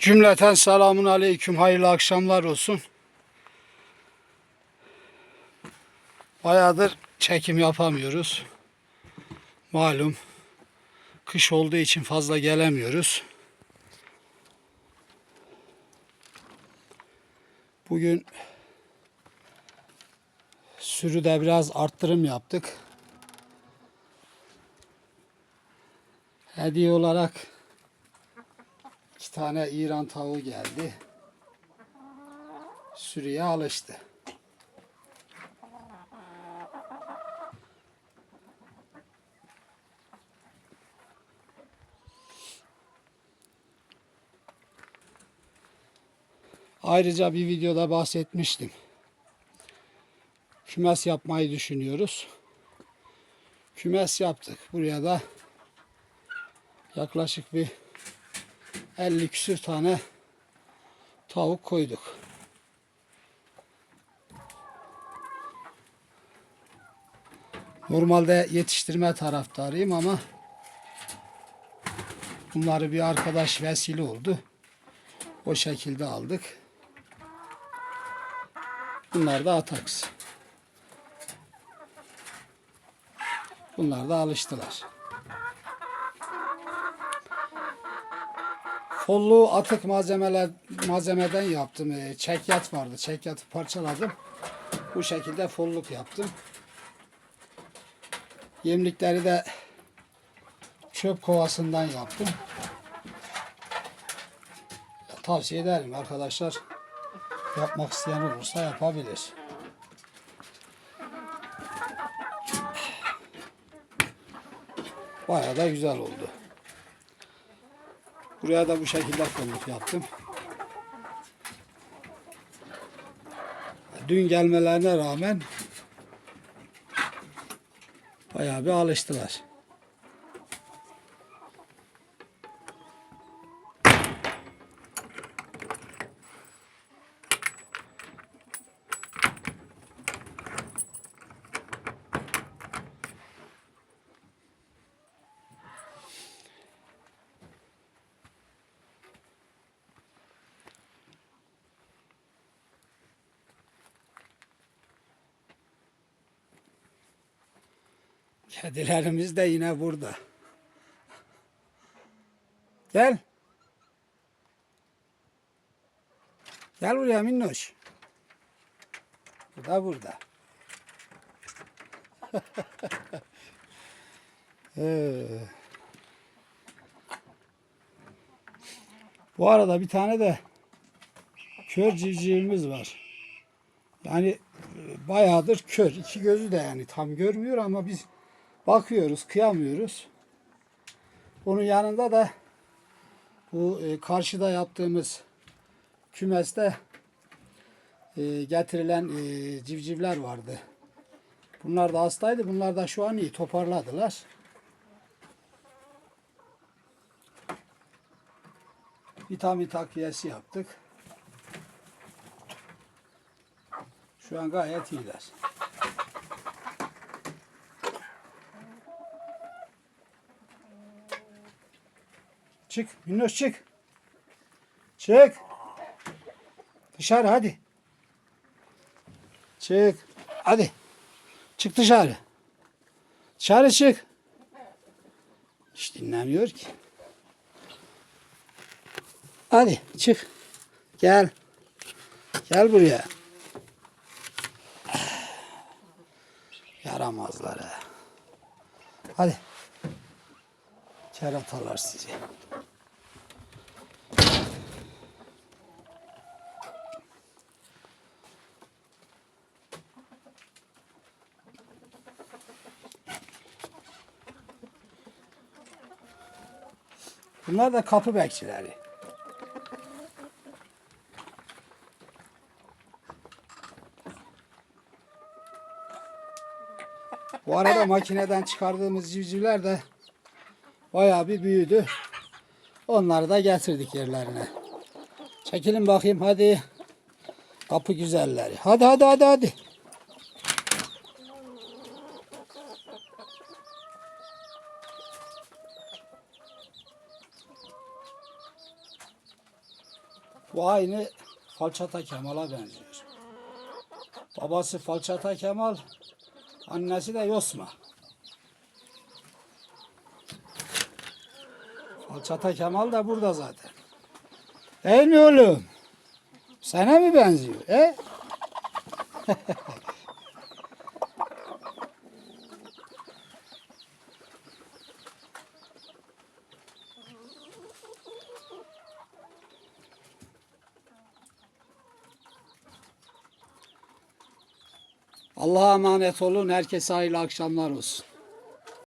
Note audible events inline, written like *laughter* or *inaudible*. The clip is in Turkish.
Cümleten selamun aleyküm. Hayırlı akşamlar olsun. Bayağıdır çekim yapamıyoruz. Malum kış olduğu için fazla gelemiyoruz. Bugün sürüde biraz arttırım yaptık. Hediye olarak iki tane İran tavuğu geldi. Sürüye alıştı. Ayrıca bir videoda bahsetmiştim. Kümes yapmayı düşünüyoruz. Kümes yaptık. Buraya da yaklaşık bir 50 küsür tane tavuk koyduk. Normalde yetiştirme taraftarıyım ama bunları bir arkadaş vesile oldu. O şekilde aldık. Bunlar da ataks. Bunlar da alıştılar. Folluğu atık malzemeler malzemeden yaptım. Ee, Çekyat vardı. Çekyatı parçaladım. Bu şekilde folluk yaptım. Yemlikleri de çöp kovasından yaptım. Tavsiye ederim arkadaşlar. Yapmak isteyen olursa yapabilir. Bayağı da güzel oldu. Buraya da bu şekilde kolluk yaptım. Dün gelmelerine rağmen bayağı bir alıştılar. Kedilerimiz de yine burada. Gel. Gel buraya minnoş. Bu da burada. *laughs* Ee, Bu arada bir tane de kör civcivimiz var. Yani e, bayağıdır kör. İki gözü de yani tam görmüyor ama biz bakıyoruz, kıyamıyoruz. Onun yanında da bu e, karşıda yaptığımız kümeste e, getirilen e, civcivler vardı. Bunlar da hastaydı. Bunlar da şu an iyi toparladılar. Vitamin takviyesi yaptık. Şu an gayet iyiler. Çık. Minnoş çık. Çık. Dışarı hadi. Çık. Hadi. Çık dışarı. Dışarı çık. Hiç dinlemiyor ki. Hadi çık. Gel. Gel buraya. Yaramazlar ha. Hadi. Keratalar sizi. Bunlar da kapı bekçileri. Bu arada makineden çıkardığımız civcivler de bayağı bir büyüdü. Onları da getirdik yerlerine. Çekilin bakayım hadi. Kapı güzelleri. Hadi hadi hadi hadi. Bu aynı Falçata Kemal'a benziyor. Babası Falçata Kemal, annesi de Yosma. Falçata Kemal da burada zaten. Değil mi oğlum? Sana mı benziyor? He? *laughs* Allah'a emanet olun. Herkese hayırlı akşamlar olsun.